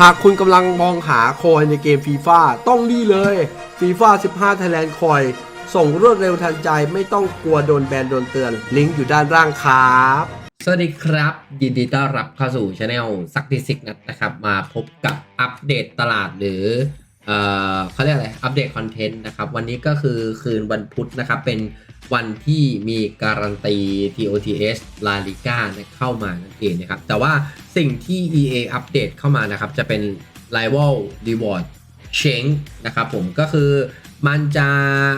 หากคุณกำลังมองหาคอยในเกมฟีฟ่าต้องนี่เลยฟีฟ่า15 Thailand คอยส่งรวดเร็วทันใจไม่ต้องกลัวโดนแบนโดนเตือน ลิงก์อยู่ด้านล่างครับ สวัสดีครับ ยินดีต้อนรับเข้าสู่ช anel ซักดิสิกนัทนะครับ มาพบกับอัปเดตตลาดหรือ เอ่อเขาเรียกอะไร อัปเดตคอนเทนต์นะครับ วันนี้ก็คือคืนวันพุธนะครับ เป็นวันที่มีการันตี TOTS La Liga เนี่ยเข้ามานั่นเองนะครับ แต่ว่าสิ่งที่ EA อัปเดตเข้ามานะครับ จะเป็น Rival Reward Change นะครับผมก็คือมันจะ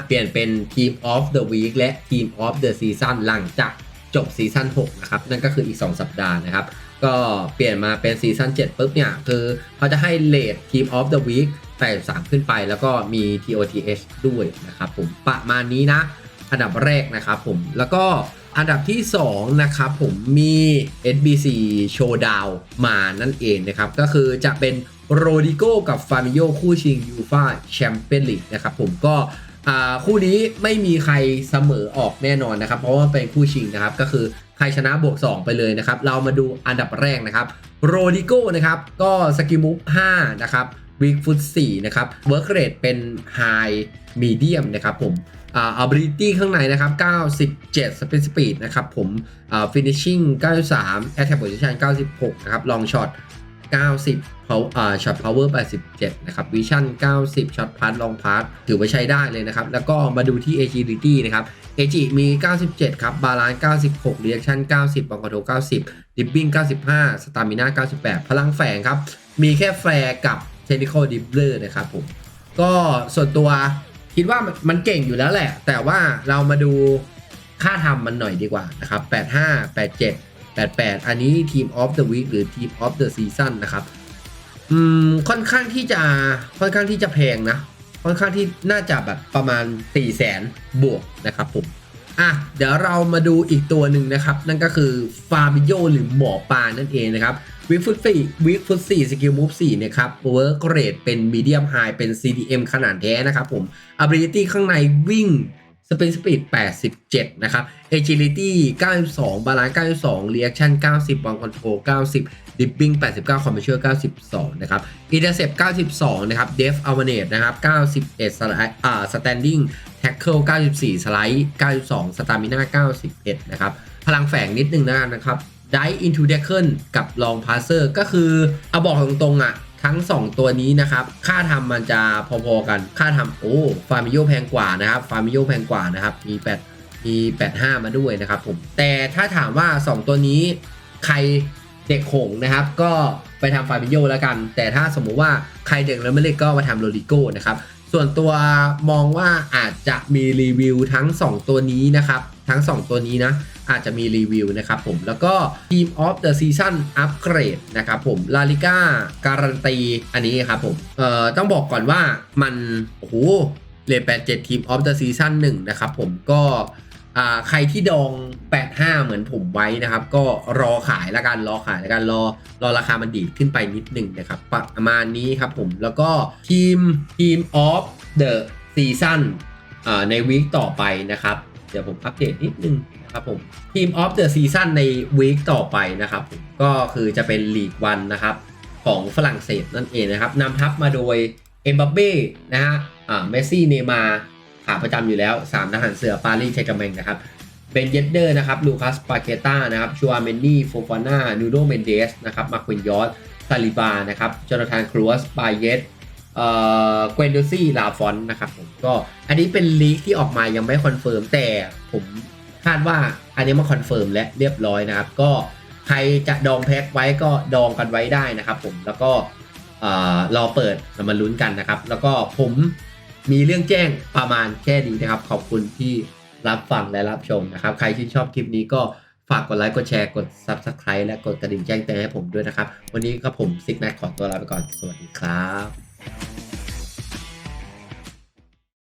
เปลี่ยนเป็น Team of the Week และ Team of the Season หลังจากจบซีซั่น6นะครับ นั่นก็คืออีก 2 สัปดาห์นะครับ ก็เปลี่ยนมาเป็นซีซั่น7ปุ๊บเนี่ย คือเขาจะให้เลททีมออฟเดอะวีค 83 ขึ้นไปแล้วก็มี TOTH ด้วยนะครับผมประมาณนี้นะ อันดับแรกนะครับผมแล้วก็อันดับที่ 2 นะครับผมมี SBC Showdown มานั่นเองนะครับ ก็คือจะเป็นโรดิโกกับฟามิโยคู่ชิงยูฟาแชมเปี้ยนลีกนะครับผมก็คู่นี้ไม่มีใครเสมอออกแน่นอนนะครับ เพราะว่าเป็นคู่ชิงนะครับ ก็คือใครชนะบวก 2 ไปเลยนะครับ เรามาดูอันดับแรกนะครับโรดิโกนะครับ ก็สกิมูฟ5นะครับ วิกฟุต4นะครับเวิร์กเรทเป็นไฮมีเดียมนะครับผมอ่า ability ข้างในนะครับ 97 speed speed นะครับผมอ่า finishing 93 attack position 96 นะครับ long shot 90 power อ่า shot power 87 นะครับ vision 90 shot pass long pass ถือว่าใช้ได้เลยนะครับ แล้วก็มาดูที่ agility นะครับ ag มี 97 ครับ balance 96 reaction 90บองกโท90 dipping 95 stamina 98 พลังแฝงครับ มีแค่แฟร์กับ technical dibbler นะครับผม ก็ส่วนตัวคิดว่ามันเก่งอยู่แล้วแหละ แต่ว่าเรามาดูค่าทำมันหน่อยดีกว่านะครับ 85 87 88 อันนี้ทีม of the week หรือทีม of the season นะครับ อืม ค่อนข้างที่จะค่อนข้างที่จะแพงนะ ค่อนข้างที่น่าจะแบบประมาณ 4 0 0แสนบวกนะครับผม อะ เดี๋ยวเรามาดูอีกตัวหนึ่งนะครับ นั่นก็คือฟาบิโยหรือหมอปลานั่นเองนะครับ วิกฟุตสี่วิกฟุตสี่สกิลมูฟสี่นะครับเวิร์กเรดเป็นมีเดียมไฮเป็น CDM ขนาดแท้นะครับผม ability ข้างในวิ่งสเปนสปีด87 นะครับเอ agility 92 บาลานซ์92 reaction 90 บอลคอนโทรล90 dipping 89 commercial 92 นะครับ intercept 92 นะครับเดฟ awareness นะครับ 91 สไลด์อ่าสแ standing tackle 94 สไลด์92 stamina 91 นะครับ พลังแฝงนิดนึงนะครับ Die into d e c k e n กับ Long Passer ก็คือเอาบอกตรงๆอะทั้ง 2 ตัวนี้นะครับ ค่าทำมันจะพอๆกัน ค่าทำโอ้ ฟาร์มิโยแพงกว่านะครับ ฟาร์มิโยแพงกว่านะครับ มี8มี85 มาด้วยนะครับผม แต่ถ้าถามว่า 2 ตัวนี้ใครเด็กโขงนะครับ ก็ไปทำฟาร์มิโยแล้วกัน แต่ถ้าสมมุติว่าใครเด็กแล้วไม่เล็กก็มาทำโรลิโก้นะครับ ส่วนตัวมองว่าอาจจะมีรีวิวทั้ง 2 ตัวนี้นะครับ ทั้ง 2 ตัวนี้นะ อาจจะมีรีวิวนะครับผมแล้วก็ Team of the Season Upgrade นะครับผมลาลิก้าการันตีอันนี้ครับผมเอ่อต้องบอกก่อนว่ามันโอ้โหเลท87 Team of the Season 1นะครับผมก็ใครที่ดอง 85 เหมือนผมไว้นะครับ ก็รอขายแล้วกันรอขายแล้วกันรอรอราคามันดีดขึ้นไปนิดหนึ่งนะครับ ประมาณนี้ครับผมแล้วก็ทีม Team of the Season อ่าในวีคต่อไปนะครับ เดี๋ยวผมอัปเดตนิดนึงนะครับผมทีม of the season ในวีคต่อไปนะครับ ก็คือจะเป็นลีกวันนะครับ ของฝรั่งเศสนั่นเองนะครับนำทัพมาโดยเอ็มบัปเบ้นะฮะอ่าเมสซี่เนมาขาประจำอยู่แล้ว 3 ทหารเสือปารีสเชกาเมงนะครับเบนเยดเดอร์นะครับลูคัสปาเกต้านะครับชัวเมนนี่โฟฟาน่านูโดเมนเดสนะครับมาควินยอสซาลิบานะครับจอนาธานครูสบายเยส เอ่อเกวนโดซี่ลาฟอนนะครับผมก็อันนี้เป็นลีกที่ออกมายังไม่คอนเฟิร์มแต่ผมคาดว่าอันนี้มาคอนเฟิร์มและเรียบร้อยนะครับ ก็ใครจะดองแพ็คไว้ก็ดองกันไว้ได้นะครับผมแล้วก็รอเปิดเรามาลุ้นกันนะครับ แล้วก็ผมมีเรื่องแจ้งประมาณแค่นี้นะครับ ขอบคุณที่รับฟังและรับชมนะครับ ใครที่ชอบคลิปนี้ก็ฝากกดไลค์กดแชร์กด Subscribe และกดกระดิ่งแจ้งเตือนให้ผมด้วยนะครับ วันนี้ก็ผมซิกแม็กขอตัวลาไปก่อน สวัสดีครับ